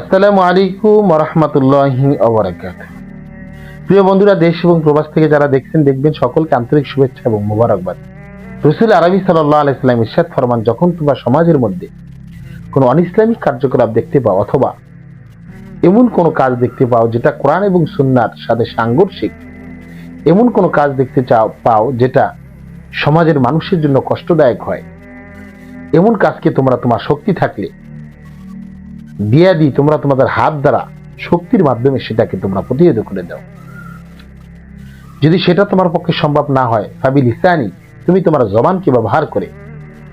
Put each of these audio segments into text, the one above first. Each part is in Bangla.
আসসালামু আলাইকুম রহমতুল্লাহি প্রিয় বন্ধুরা, দেশ এবং প্রবাস থেকে যারা দেখছেন, দেখবেন সকলকে আন্তরিক শুভেচ্ছা এবং মোবারকবাদ। রসুল আরবি সাল্লাহ আলাইসাল্লাম ইরশাদ ফরমান, যখন তোমরা সমাজের মধ্যে কোনো অনিসলামিক কার্যকলাপ দেখতে পাও অথবা এমন কোনো কাজ দেখতে পাও যেটা কোরআন এবং সুন্নার সাথে সাংঘর্ষিক, এমন কোনো কাজ দেখতে চাও, পাও যেটা সমাজের মানুষের জন্য কষ্টদায়ক হয়, এমন কাজকে তোমরা তোমার শক্তি থাকলে দিয়া দিই তোমরা তোমাদের হাত দ্বারা শক্তির মাধ্যমে সেটাকে তোমরা প্রতিরোধ করে দাও। যদি সেটা তোমার পক্ষে সম্ভব না হয় ভাবি লিসানি তুমি তোমার জবানকে ব্যবহার করে,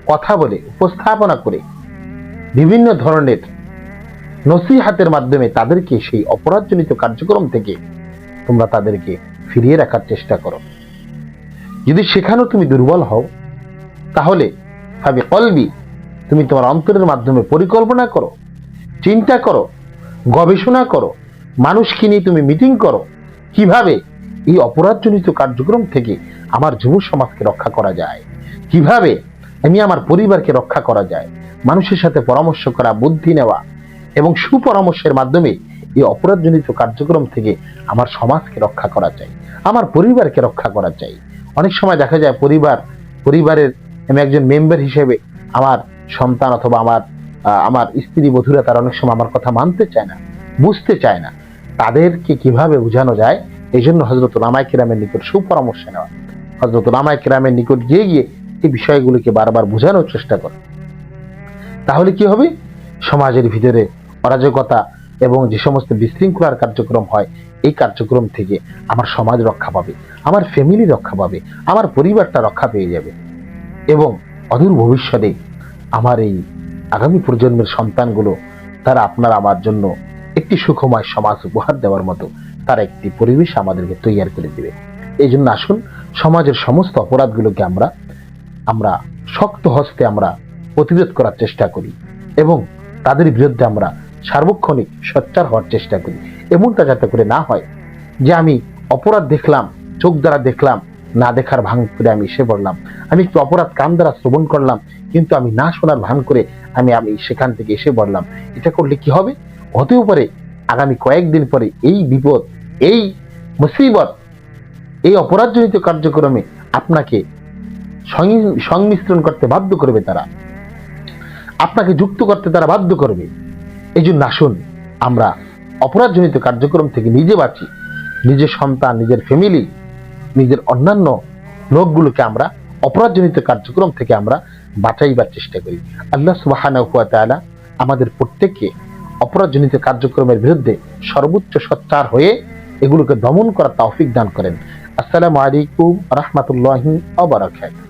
কথা বলে, উপস্থাপনা করে, বিভিন্ন ধরনের নসিহাতের মাধ্যমে তাদেরকে সেই অপরাধজনিত কার্যক্রম থেকে তোমরা তাদেরকে ফিরিয়ে রাখার চেষ্টা করো। যদি সেখানেও তুমি দুর্বল হও, তাহলে ভাবি কলবি তুমি তোমার অন্তরের মাধ্যমে পরিকল্পনা করো চিন্তা করো, গবেষণা করো, মানুষকে নিয়ে তুমি মিটিং করো। কীভাবে এই অপরাধজনিত কার্যক্রম থেকে আমার যুব সমাজকে রক্ষা করা যায়? কীভাবে আমি আমার পরিবারকে রক্ষা করা যায়? মানুষের সাথে পরামর্শ করা, বুদ্ধি নেওয়া এবং সুপরামর্শের মাধ্যমে এই অপরাধজনিত কার্যক্রম থেকে আমার সমাজকে রক্ষা করা চাই আমার পরিবারকে রক্ষা করা চাই অনেক সময় দেখা যায় পরিবার, পরিবারের আমি একজন মেম্বার হিসেবে আমার সন্তান অথবা আমার আমার স্ত্রী বধুরা তারা অনেক সময় আমার কথা মানতে চায় না, বুঝতে চায় না। তাদেরকে কীভাবে বোঝানো যায়? এই জন্য হজরত রামায় কিরামের নিকট সুপরামর্শ নেওয়া। হজরত রামায় কিরামের নিকট গিয়ে গিয়ে এই বিষয়গুলিকে বারবার বোঝানোর চেষ্টা করে। তাহলে কি হবে? সমাজের ভিতরে অরাজকতা এবং যে সমস্ত বিশৃঙ্খলার কার্যক্রম হয়, এই কার্যক্রম থেকে আমার সমাজ রক্ষা পাবে, আমার ফ্যামিলি রক্ষা পাবে, আমার পরিবারটা রক্ষা পেয়ে যাবে। এবং অদূর ভবিষ্যতে আমার এই আগামী প্রজন্মের সন্তানগুলো তারা আপনার আমার জন্য একটি সুখময় সমাজ উপহার দেওয়ার মতো তার একটি পরিবেশ আমাদেরকে তৈরি করে দিবে। এই জন্য আসুন, সমাজের সমস্ত অপরাধগুলোকে আমরা আমরা শক্ত হস্তে আমরা প্রতিরোধ করার চেষ্টা করি এবং তাদের বিরুদ্ধে আমরা সার্বক্ষণিক সোচ্চার হওয়ার চেষ্টা করি। এমনটা যাতে করে না হয় যে আমি অপরাধ দেখলাম, চোখ দ্বারা দেখলাম, না দেখার ভাঙ করে আমি এসে পড়লাম। আমি একটু অপরাধ কান দ্বারা শ্রবণ করলাম, কিন্তু আমি না শোনার ভান করে আমি আমি সেখান থেকে এসে পড়লাম এটা করলে কি হবে? হতেও পারে আগামী কয়েকদিন পরে এই বিপদ, এই মুসিবত, এই অপরাধজনিত কার্যক্রমে আপনাকে সংমিশ্রণ করতে বাধ্য করবে তারা। আপনাকে যুক্ত করতে তারা বাধ্য করবে। এই জন্য আসুন, আমরা অপরাধজনিত কার্যক্রম থেকে নিজে বাঁচি। নিজের সন্তান, নিজের ফ্যামিলি নিজের অন্যান্য লোকগুলোকে আমরা, অপরাধজনিত কার্যক্রম থেকে আমরা বাঁচাইবার চেষ্টা করি। আল্লাহ সুবাহ আমাদের প্রত্যেককে অপরাধজনিত কার্যক্রমের বিরুদ্ধে সর্বোচ্চ সচ্চার হয়ে এগুলোকে দমন করার তৌফিক দান করেন। আসসালামু আলাইকুম রহমতুল্লাহি অবরাকাতুহু